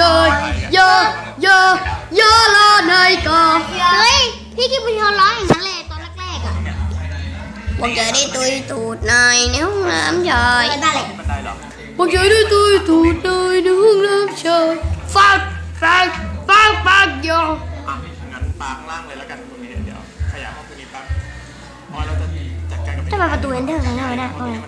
ชายเยอเยอเยอลอในกาเฮ้ย พี่กิบบุญชนร้องอย่างนั้นเลยตอนแรกๆอะผเจะได้ตุยตูดในในห้องน้ำชายอะไรบ้างเลยบันไเจอได้ตุยตูดในในห้องน้ำชายฟักฟักฟักฟักยอะงั้นปางล่างเลยแล้วกันตรงนี้เดี๋ยวขยายห้องตรงนี้แป๊บพอเราจะจัดการกับทำไมประตูเอนเดอร์มันไม่ได้งนาอกไนด้ย